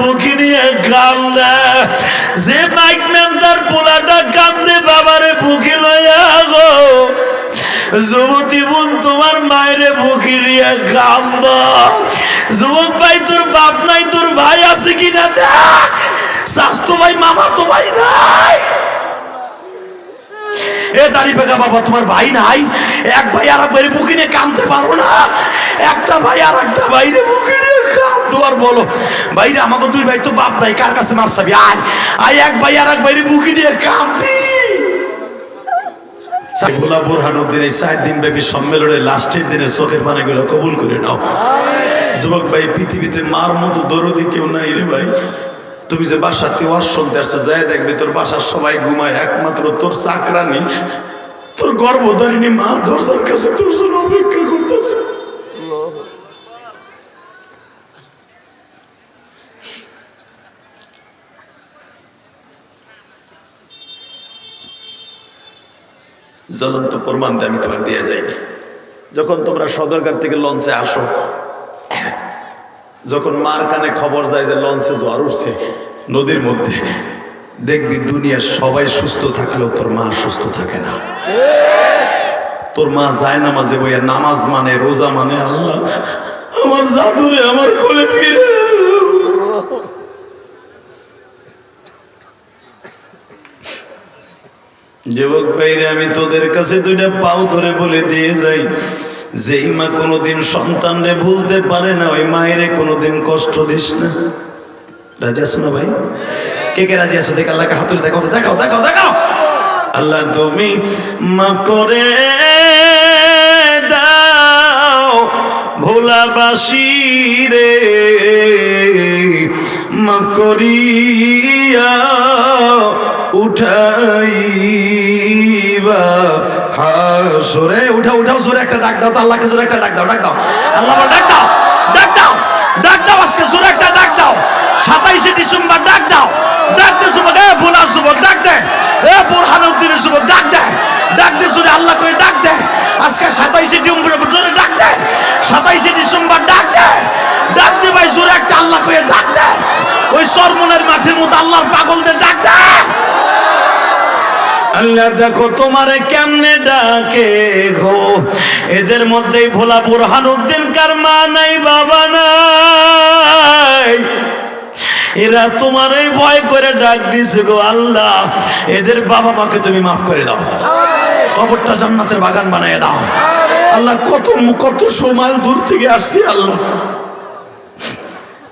পোলাটা নিয়ে যে মাইকম্যান তার পোলাটা কান্দে, বাবারে বুকি গো। যুবতী বোন, তোমার মায়েরে বুকি নিয়ে যুবক ভাই, তোর বাপ নাই, তোর ভাই আছে কিনা স্বাস্থ্য ভাই, মামা তো ভাই নাই। এ দাড়ি পেগা বাবা, তোমার ভাই নাই। এক ভাই আর এক ভাইয়ের বুকে নিয়ে কানতে পারো না। একটা ভাই আর একটা ভাইরে বুকে নিয়ে কাঁদতো আর বলো ভাইরে আমাকে দুই ভাই তো বাপ নাই কার কাছে মাপ চাবি? আয় আয় এক ভাই আর এক ভাইরে বুকে দিয়ে কাঁদি। সাইফুল্লাহ বুরহানুদ্দিন এই চার দিন ব্যাপী সম্মেলনের লাস্টের দিনের চোখের পানিগুলো কবুল করে নাও। যুবক ভাই পৃথিবীতে মার মতো দরদি কেউ নাই রে ভাই। তুমি যে বাসাতে ওয়াজ শুনতে আসছো যাই দেখবে তোর বাসার সবাই ঘুমায় একমাত্র তোর চাকরানি। তোর গর্ভধারিণী মা দরজার কাছে তোর জন্য অপেক্ষা করতেছে। জ্বলন্ত প্রমাণ আমি তোমার দিয়ে যাই। যখন তোমরা সদরঘাট থেকে লঞ্চে আসো, যখন মার কানে খবর যায় যে লঞ্চে জ্বর উঠছে, নদীর মধ্যে দেখবি দুনিয়ার সবাই সুস্থ থাকলেও তোর মা সুস্থ থাকে না। তোর মা যায় নামাজে বইয়া, নামাজ মানে রোজা মানে আল্লাহ, আমার জাদুরে, আমার কোলে ফিরে। যুবক ভাইরে, আমি তোদের কাছে দুইটা পাও ধরে বলে দিয়ে যাই। যেই মা কোনোদিন সন্তানরে ভুলতে পারে না, ওই মায়েরে কোনোদিন কষ্ট দিস না। রাজি আছো না ভাই? কে কে রাজি আছো? দেখ আল্লাহকে হাত তুলে দেখাও দেখাও দেখাও দেখাও। আল্লাহ তুমি মাফ করে দাও, ভোলাবাসী রে। মাফ করিয়া উঠাইবা হাসরে উঠাও উঠাও, জোরে একটা ডাক দাও তো আল্লাহকে জোরে একটা ডাক দাও ডাক দাও। আল্লাহ ডাক দাও ডাক দাও ডাক দাও, আজকে জোরে একটা ডাক দাও। সাতাইশে ডিসেম্বর, ডাক দাও, ডাক দে যুবক, এ ভোলার যুবক, ডাক দে। এ বোরহানুদ্দিনের যুবক, ডাক দে। ডাক দে জোরে, আল্লাহ করে ডাক দে। আজকে সাতাইশে ডিসেম্বর, জোরে ডাক দে। সাতাইশে ডিসেম্বর, ডাক দে। ডাক দে ভাই, জোরে একটা আল্লাহ করে ডাক দে। ওই সরমনের মাঠের মতো আল্লাহর পাগলদের ডাক দে। আল্লাহ দেখো তোমারে কেমনে ডাকে গো? এদের মধ্যেই ভোলা বুরহান উদ্দিন কার মা নাই বাবা নাই? এরা তোমারই ভয় করে ডাক দিছে গো আল্লাহ। এদের বাবা মাকে তুমি মাফ করে দাও। কবরটা জান্নাতের বাগান বানিয়ে দাও। আল্লাহ কত কত সময় দূর থেকে আসছি আল্লাহ।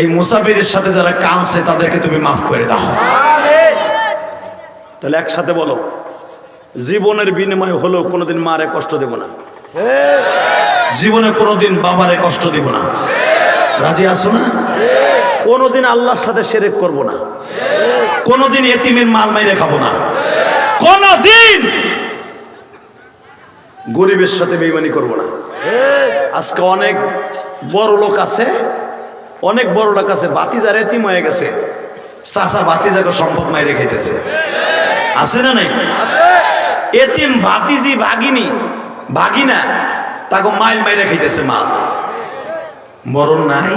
এই মুসাফিরের সাথে যারা কাঁদছে তাদেরকে তুমি মাফ করে দাও। তাহলে একসাথে বলো। জীবনের বিনিময় হলেও কোনোদিন মারে কষ্ট দেব না। জীবনে কোনোদিন বাবারে কষ্ট দেব না। রাজি আছো না? কোনোদিন আল্লাহর সাথে সেরেক করব না। কোনোদিন এতিমের মাল মাইরে খাব না। কোনোদিন গরিবের সাথে বেইমানি করব না। আজকে অনেক বড় লোক আছে, অনেক বড় লোক আছে বাতিজার এতিম হয়ে গেছে। চাচা বাতিজাকে সম্পদ মাইরে খাইতেছে। আছে না নাই? এতিম ভাতিজি ভাগিনী ভাগিনা তাকে মাইল মাইরে খাইতেছে মা। মরণ নাই?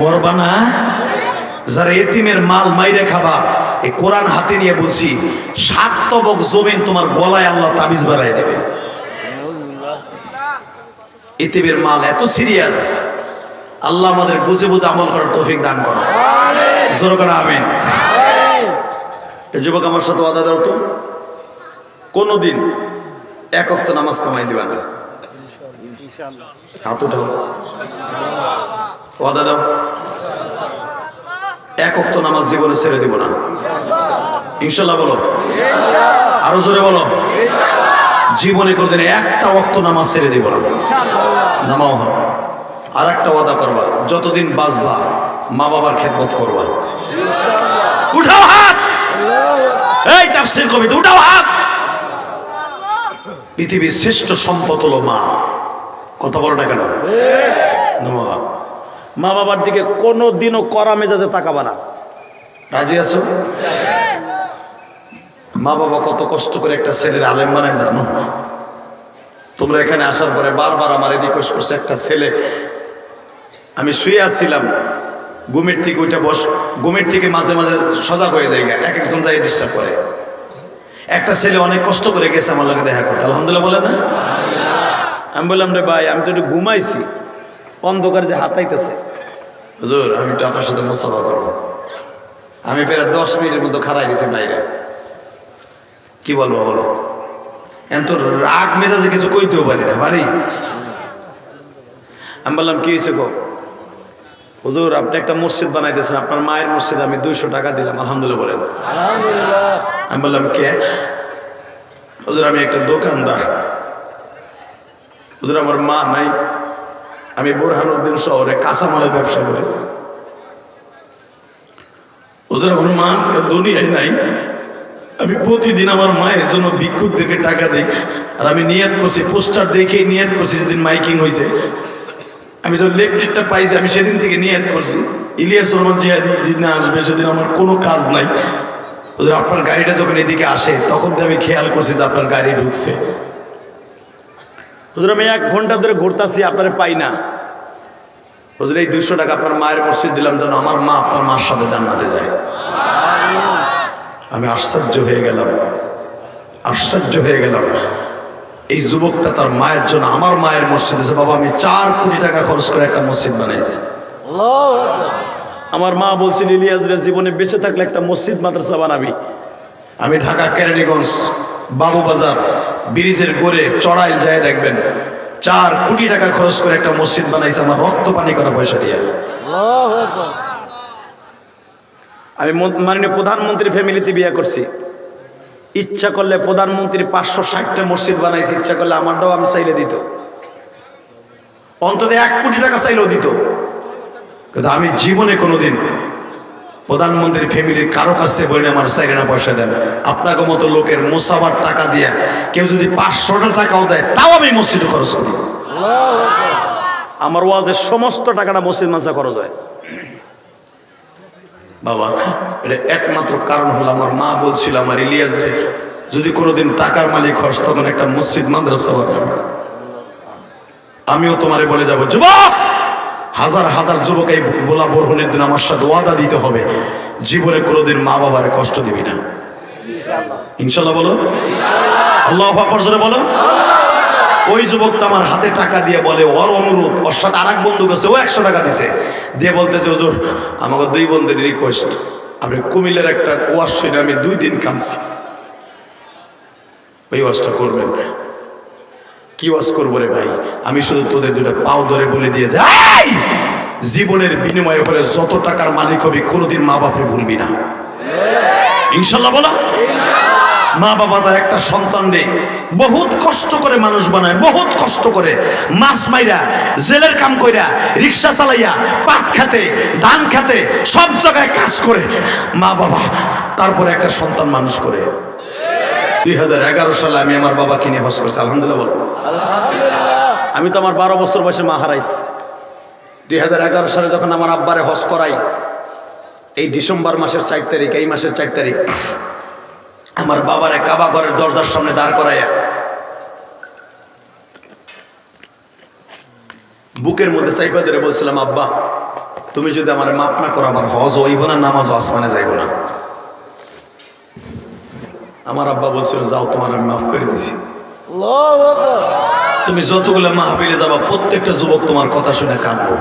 মরবা না? যারা এতিমের মাল মাইরে খাবা এই কোরআন হাতে নিয়ে বলছি সাত তবক জমিন তোমার গলায় আল্লাহ তাবিজ বাড়াই দেবে। এতিমের মাল এত সিরিয়াস আল্লাহ আমাদের বুঝে বুঝে আমল করার তৌফিক দান করো। জোর করে আমিন। এই যুবক আমার সাথে ওয়াদা দাও তো। কোনোদিন এক অক্ত নামাজ কমাই দিবা না। হাত উঠাও। ওয়াদা দাও। এক অক্ত নামাজ জীবনে ছেড়ে দিব না। ইনশাল্লাহ বলো। আরও জোরে বলো। জীবনে কোনদিন একটা অক্ত নামাজ ছেড়ে দিব না। নামাও হোক আর একটা ওয়াদা করবা। যতদিন বাঁচবা মা বাবার খেদমত করবা। উঠাও হাত! এই তাফসীর কবিতা, উঠাও হাত! পৃথিবীর শ্রেষ্ঠ সম্পদ হলো মা। কথা বলো না কেন। মা বাবার দিকে কোনো দিনও করা মেজাজে তাকাবা না। রাজি আছো? মা বাবা কত কষ্ট করে একটা ছেলের আলেম বানায়, জানো? তোমরা এখানে আসার পরে বারবার আমার রিকোয়েস্ট করছে একটা ছেলে। আমি শুয়ে আসছিলাম ঘুমের থেকে ওইটা বস ঘুমের থেকে মাঝে মাঝে সজাগ হয়ে যায় এক একজন তাই ডিস্টার্ব করে। একটা ছেলে অনেক কষ্ট করে গেছে আমার লগে দেখা করতে। আলহামদুলিল্লাহ বলে না? আমি বললাম, রে ভাই, আমি তো একটু ঘুমাইছি। অন্ধকার যে হাতাইতেছে। হুজুর, আমি একটু আপনার সাথে মোসাফা করব। আমি প্রায় দশ মিনিটের মতো খারাই গেছি বাইরে। কি বলব বলো? এখন তো রাগ মেজাজে কিছু কইতেও পারি না পারি আমি বললাম, কি হয়েছে গো? হুজুর আপনি একটা মসজিদ বানাইতেছেন আপনার মায়ের মসজিদ আমি দুইশো টাকা দিলাম আলহামদুলিল্লাহ বলেন। আমি বললাম কে? হুজুর আমি একটা দোকানদার। হুজুর আমার মা নাই। আমি বোরহানুদ্দিন শহরে কাঁচামালের ব্যবসা করি। ওদের আমার মা আজকে দুনিয়ায় নাই। আমি প্রতিদিন আমার মায়ের জন্য ভিক্ষুকদেরকে টাকা দিই। আর আমি নিয়ত করছি পোস্টার দেখে নিয়ত করছি যেদিন মাইকিং হয়েছে আমি যখন লেফলেটটা পাইছি আমি সেদিন থেকে নিয়ত করছি, ইলিয়াস রহমান জিহাদি যেদিন আসবে, সেদিন আমার কোনো কাজ নাই। ওদের আপনার গাড়িটা যখন এদিকে আসে, তখন তো আমি খেয়াল করছি যে আপনার গাড়ি ঢুকছে। আমি এক ঘণ্টা ধরে ঘুরতাছি, আপনারা পাই না। হুজুর, এই দুশো টাকা আপনার মায়ের মসজিদ দিলাম যেন আমার মা আপনার মার সাথে জান্নাতে যায়। আমি আশ্চর্য হয়ে গেলাম। আশ্চর্য হয়ে গেলাম। এই যুবকটা তার মায়ের জন্য আমার মায়ের মসজিদ আছে বাবা আমি চার কোটি টাকা খরচ করে একটা মসজিদ বানাইছি। আমার মা বলছিল ইলিয়াসরা জীবনে বেঁচে থাকলে একটা মসজিদ মাদ্রাসা বানাবি। আমি ঢাকা কেরানীগঞ্জ বাবুবাজার ব্রিজের গোড়ে চড়াইল যায় দেখবেন চার কোটি টাকা খরচ করে একটা মসজিদ বানাইছে আমার রক্ত পানি করা পয়সা দিয়ে। আমি মন- মাননীয় প্রধানমন্ত্রী ফ্যামিলিতে বিয়ে করছি। ইচ্ছা করলে প্রধানমন্ত্রী পাঁচশো ষাটটা মসজিদ বানাইছে ইচ্ছা করলে আমারটাও আমি চাইলে দিত। অন্তত এক কোটি টাকা চাইলেও দিত। কিন্তু আমি জীবনে কোনোদিন প্রধানমন্ত্রী ফ্যামিলির কারও কাছে বলে আমার চাইলে পয়সা দেন। আপনাকে মতো লোকের মোসাবার টাকা দিয়ে কেউ যদি পাঁচশোটা টাকাও দেয় তাও আমি মসজিদে খরচ করি। আমার ওয়াজের সমস্ত টাকাটা মসজিদ মাসা খরচ হয়। বাবা এটা একমাত্র কারণ হলো আমার মা বলছিল আমার ইলিয়াস রে যদি কোনোদিন টাকার মালিক হস তখন একটা মসজিদ মাদ্রাসা বানাবে। আমিও তোমারে বলে যাব যুবক হাজার হাজার যুবক এই বোলা বরহনের দিন আমার সাথে ওয়াদা দিতে হবে। জীবনে কোনোদিন মা বাবার কষ্ট দিবি না। ইনশাল্লাহ। বলো। আল্লাহ বলো। ওই যুবকটা আমার হাতে টাকা দিয়ে বলে, ওর অনুরোধ ওর সাথে আর এক বন্ধু গেছে, ও একশো টাকা দিছে। দিয়ে বলতেছে ওজোর আমাকে দুই বন্ধুর রিকোয়েস্ট আপনি কুমিল্লার একটা ওয়াশ শুনে আমি দুই দিন কাঁদছি। ওই ওয়াশটা করবেন কি ওয়াশ করব রে ভাই? আমি শুধু তোদের দুটো পাও ধরে বলে দিয়ে যাই। জীবনের বিনিময়ে করে যত টাকার মালিক হবি, কোনোদিন মা বাপরে ভুলবি না। ইনশাল্লাহ বলা। মা বাবা তার একটা সন্তান রে। বহুত কষ্ট করে মানুষ বানায় বহুত কষ্ট করে। মাছ মাইরা জেলের কাম কইরা রিক্সা চালাইয়া পাট খাতে ধান খাতে সব জায়গায় কাজ করে। মা বাবা তারপরে একটা সন্তান মানুষ করে। দুই হাজার এগারো সালে আমি আমার বাবা কিনে হস করছি আলহামদুলিল্লাহ বলো আমি তো আমার বারো বছর বয়সে মা হারাইছি। দুই হাজার এগারো সালে যখন আমার আব্বারে হস করাই এই ডিসেম্বর মাসের চার তারিখ এই মাসের চার তারিখ আমার বাবারে কাবা ঘরের দরজার সামনে দাঁড় করাইয়া। বুকের মধ্যে চাইপা ধরে বলছিলাম আব্বা তুমি যদি আমার মাপ না করো আমার হজ হইব না নামাজ আসমানে যাইব না। আমার আব্বা বলছিল যাও তোমার আমি মাফ করে দিছি। তুমি যতগুলো মাহফিলে যাবা প্রত্যেকটা যুবক তোমার কথা শুনে কাঁদবো।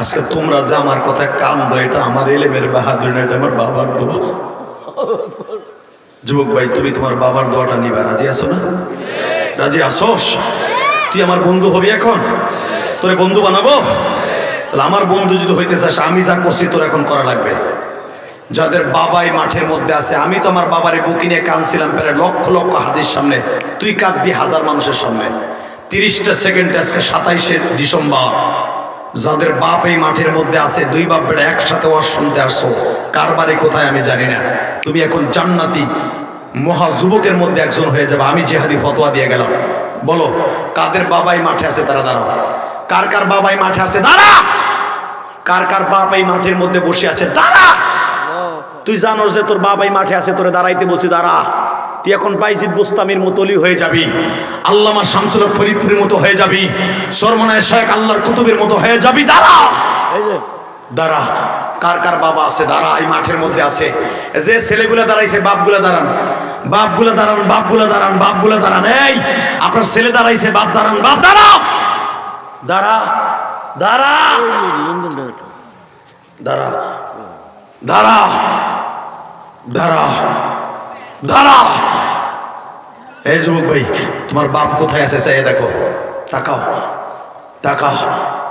আজকে তোমরা যে আমার কথা কান্দো এটা আমার এলেমের বাহাদুর এটা আমার বাবার দোয়া। যুবক ভাই, তুমি তোমার বাবার দোয়াটা নিবা। রাজি আছো না? রাজি আসোস তুই আমার বন্ধু হবি এখন? তোরে বন্ধু বানাবো? তাহলে আমার বন্ধু যদি হইতে চাস, আমি যা করছি তোর এখন করা লাগবে। যাদের বাবাই মাঠের মধ্যে আছে, আমি তো আমার বাবারে বুকি নিয়ে কানছিলাম প্রায় লক্ষ লক্ষ হাতের সামনে। তুই কাঁদবি হাজার মানুষের সামনে। তিরিশটা সেকেন্ড, আজকে সাতাইশে ডিসেম্বর। যাদের বাপ এই মাঠের মধ্যে আছে, দুই বাপ বেটা একসাথে ওয়াজ শুনতে আসছো। কার বাড়ি কোথায় আমি জানি না। তুমি এখন জান্নাতি মহা যুবকের মধ্যে একজন হয়ে যাবে। আমি জেহাদি ফতোয়া দিয়ে গেলাম। বলো, কাদের বাবাই মাঠে আছে? তারা দাঁড়াও। কার কার বাবাই মাঠে আছে? দাঁড়া! কার কার বাপ এই মাঠের মধ্যে বসে আছে? দাঁড়া! তুই জানোস যে তোর বাবাই মাঠে আছে, তোরে দাঁড়াইতে বলছি, দাঁড়া। তুই এখন বাইজিদ বুস্তামির মতলি হয়ে যাবি আল্লামা শামসুল ফরিদপুরের মতো হয়ে যাবি সরমনায় শেখ আল্লাহর কুতুবের মতো হয়ে যাবি দাঁড়া। দাঁড়া কার কার বাবা আছে? দাঁড়া এই মাঠের মধ্যে আছে। যে ছেলেগুলো দাঁড়াইছে বাপগুলো দাঁড়ান। বাপগুলো দাঁড়ান বাপগুলো দাঁড়ান বাপগুলো দাঁড়ান। এই আপনার ছেলে দাঁড়াইছে বাপ দাঁড়ান বাপ দাঁড়া। দাঁড়া দাঁড়া। দাঁড়া দাঁড়া দাঁড়া দাঁড়া। এই যুবক ভাই তোমার বাপ কোথায় আছে সে দেখো। তাকাও তাকাও।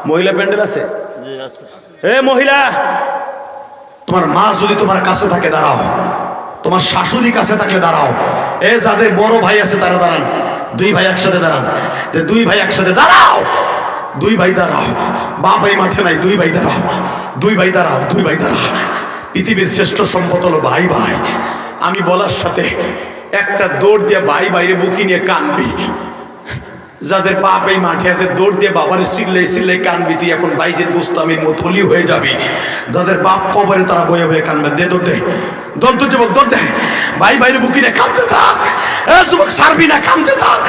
মহিলা প্যান্ডেল আছে? এ মহিলা! তোমার মা যদি তোমার কাছে থাকে দাঁড়াও। তোমার শাশুড়ি কাছে থাকলে দাঁড়াও। এ যাদের বড় ভাই আছে তারা দাঁড়ান। দুই ভাই একসাথে দাঁড়ান। যে দুই ভাই একসাথে দাঁড়াও! দুই ভাই দাঁড়াও। বাপ এই মাঠে নাই দুই ভাই দাঁড়াও। দুই ভাই দাঁড়াও দুই ভাই দাঁড়াও। পৃথিবীর শ্রেষ্ঠ সম্পদ হলো ভাই ভাই আমি বলার সাথে একটা দৌড় দিয়ে ভাই বাইরে বুকি নিয়ে কানবি। যাদের বাপ এই মাঠে আছে, দৌড় দিয়ে বাবার সিল্লাই সিল্লাই কানবি, তুই এখন বাইজের বুস্তামির মতলি হয়ে যাবি। যাদের বাপ কবরে তারা বয়ে বয়ে কানবেন। দে দৌড় দে। দৌড় তো যুবক, দৌড় দে। ভাই বাইরে বুকি নিয়ে কানতে থাক। এ যুবক সারবি না, কানতে থাক।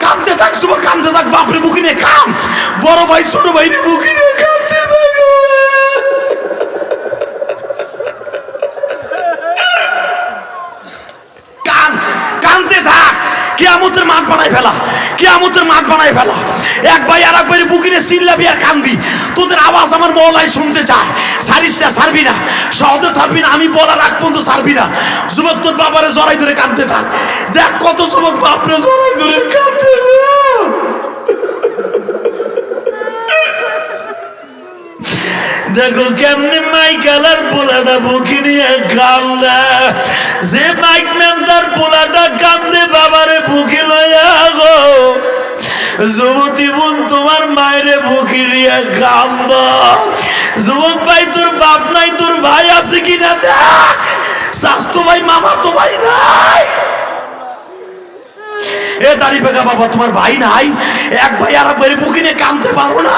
কানতে থাক যুবক, কানতে থাক। বাপরে বুকি নিয়ে কান বড় ভাই, ছোট ভাই বুকি নিয়ে কান কানতে থাক। কেয়ামতের মাঠ বানাই ফেলা, কেয়ামতের মাঠ বানাই ফেলা। এক ভাই আর এক ভাই বুকিনে চিল্লাবি আর কানবি তোদের আওয়াজ আমার মহলাই শুনতে চায়। সারিসটা সারবি না, সহজে সারবি না, আমি বলার আগ পর্যন্ত সারবি না। যুবক তোর বাবারে জড়াই ধরে কানতে থাক। দেখ কত যুবক বাপরে জড়াই ধরে কানতে থাক। দেখো কেমনে মাইকেলার পোলাটা বুকি নিয়ে কান্দে। যে মাইক ম্যান তার পোলাটা কান্দে, বাবারে বুকি লইয়া গো যুবতী বোন তোমার মায়েরে বুকি নিয়ে কান্দ। যুবক ভাই, তোর বাপ নাই, তোর ভাই আছে কিনা দেখ। স্বাস্থ্য ভাই, মামা তো ভাই নাই। এ দাড়ি পেকা বাবা, তোমার ভাই এক ভাই আর এক ভাইয়ের নিয়ে কানতে পারো না।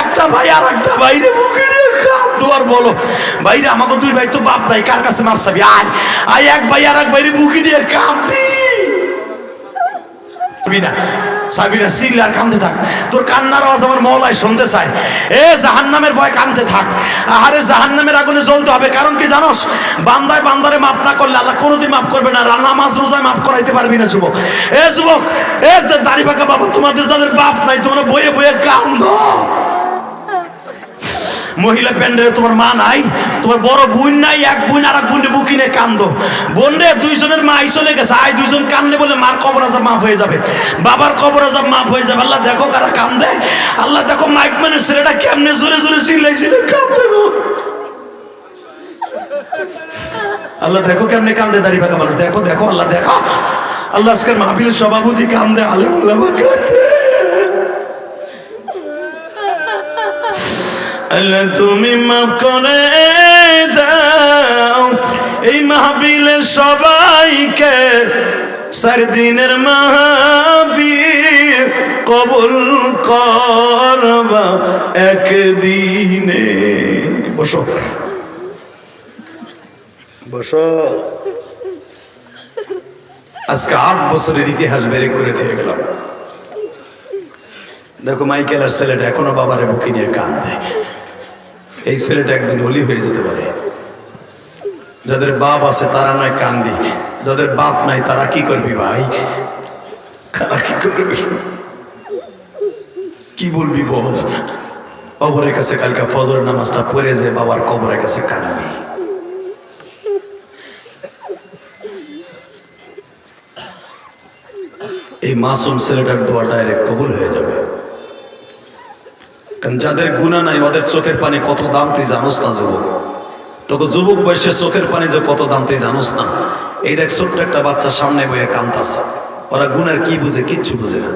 একটা ভাই আর একটা ভাইরে বুকে নিয়ে কাঁদতো আর বলো, ভাইরে, আমাকে দুই ভাই তো বাপ নাই, কার কাছে মাপ আয় আয়, এক ভাই আর এক ভাইরে বুকে নিয়ে কাঁদতি সাবিনা সাবিনা সিল্লার কান্দে থাক। তোর কান্নার আওয়াজ আমার মহলায় শুনতে চায়। এ জাহান্নামের ভয় কানতে থাক। আরে জাহান্নামের আগুনে জ্বলতে হবে। কারণ কি জানোস? বান্দায় বান্দারে মাপ না করলে আল্লাহ কোনোদিন মাফ করবে না। নামাজ রোজায় মাফ করাইতে পারবি না, যুবক। এ যুবক, এ দাড়ি পাকা বাবা, তোমাদের যাদের বাপ নাই, তোমরা বয়ে বয়ে কান্দ। মহিলা প্যান্ডেলে তোমার মা নাই, তোমার বড় বোন নাই, এক বোন আর এক বোন বুকিনে কান্দো। বোন রে দুইজনের মা চলে গেছে, আয় দুইজন কান্দলে বলে মার কবর আজাব মাফ হয়ে যাবে। বাবার কবর আজাব মাফ হয়ে যাবে। আল্লাহ দেখো কারা কান্দে। আল্লাহ দেখো মাইক মানে ছেলেটা কেমনে জোরে জোরে চিল্লাই চিল্লাই কান্দে। আল্লাহ দেখো কেমনে কান্দে দাঁড়িয়ে পাকা মানুষ। দেখো দেখো, আল্লাহ দেখো। আল্লাহ আজকের মাহফিলের সভাপতি কান্দে আলে বলে কান্দে। আল্লাহ তুমি মাফ করে দাও। এই মাহফিলে সবাইকে চার দিনের মাহফিল কবুল করবা একদিনে। বসো। বসো। আজকে আট বছরের ইতিহাস বেরে করে থেকে গেলাম। দেখো মাইকেলের ছেলেটা এখনও বাবারে বুকে নিয়ে কান্দে এই ছেলেটা একদিন হলি হয়ে যেতে পারে। যাদের বাপ আছে, তারা নয় কান্দি। যাদের বাপ নাই, তারা কি করবি ভাই? তারা কি করবি? কি বলবি বল? কবরের কাছে কালকে ফজর নামাজটা পড়ে যে বাবার কবরের কাছে কান্দি। এই মাসুম ছেলেটার দোয়া ডাইরেক্ট কবুল হয়ে যাবে। কারণ যাদের গুণা নাই, ওদের চোখের পানি কত দাম তুই জানোস না, যুবক? তোকে যুবক বয়সের চোখের পানি যে কত দাম তুই জানোস না? এই দেখ, ছোট্ট একটা বাচ্চা সামনে বইয়ে কান্তাছে। ওরা গুনার কি বুঝে, কিচ্ছু বুঝে না।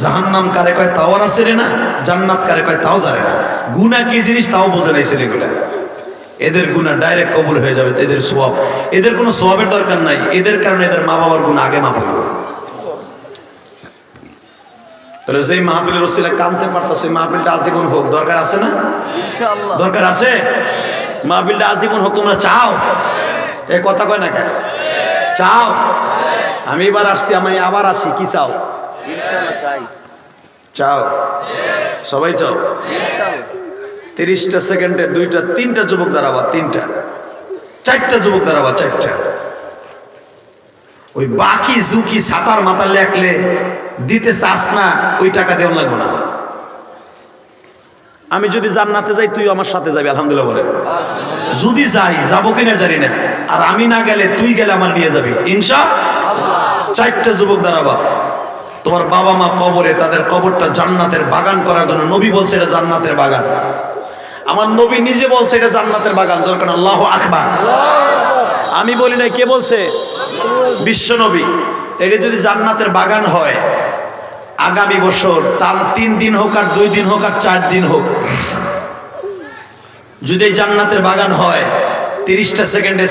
জাহান নাম কারে কয়, তাও আর আছে না, জান্নাত কারে কয়, তাও জানে না। গুনা কি জিনিস, তাও বোঝে নাই ছেলেগুলা। এদের গুণা ডাইরেক্ট কবুল হয়ে যাবে, এদের সোয়াব এদের কোনো সোয়াবের দরকার নাই। এদের কারণে এদের মা বাবার গুণ আগে মাফ হইব তাহলে যেই মাহফিলের রসিলা কানতে পারতো সেই মাহফিলটা আজীবন হোক দরকার আছে না? দরকার আছে? মাহফিলটা আজীবন হোক তোমরা চাও? এ কথা কয় না কেন? চাও? আমি এবার আসছি আমি আবার আসি কি চাও? চাও? সবাই চাও? তিরিশটা সেকেন্ডে দুইটা তিনটা যুবক দাঁড়াবা তিনটা। চারটা যুবক দাঁড়াবা চারটা। ওই বাকি ঝুঁকি সাতার মাথা লেখলে দিতে চাস না ওই টাকা দেওয়া লাগবে না। আমি যদি জান্নাতে যাই তুই আমার সাথে যাবি আলহামদুলিল্লাহ বলে যদি যাই যাব কিনা জানি না। আর আমি না গেলে তুই গেলে আমার নিয়ে যাবি। ইনশা চারটা যুবক দাঁড়াবা। তোমার বাবা মা কবরে তাদের কবরটা জান্নাতের বাগান করার জন্য নবী বলছে এটা জান্নাতের বাগান। আমার নবী নিজে বলছে এটা জান্নাতের বাগান দরকার আল্লাহ আকবার। আমি বলি না কে বলছে? বিশ্ব নবী এটা যদি জান্নাতের বাগান হয়, আগামী বছর তার তিন দিন হোক আর দুই দিন হোক আর চার দিন হোক, যদি জান্নাতের বাগান হয়, তিরিশটা সেকেন্ডে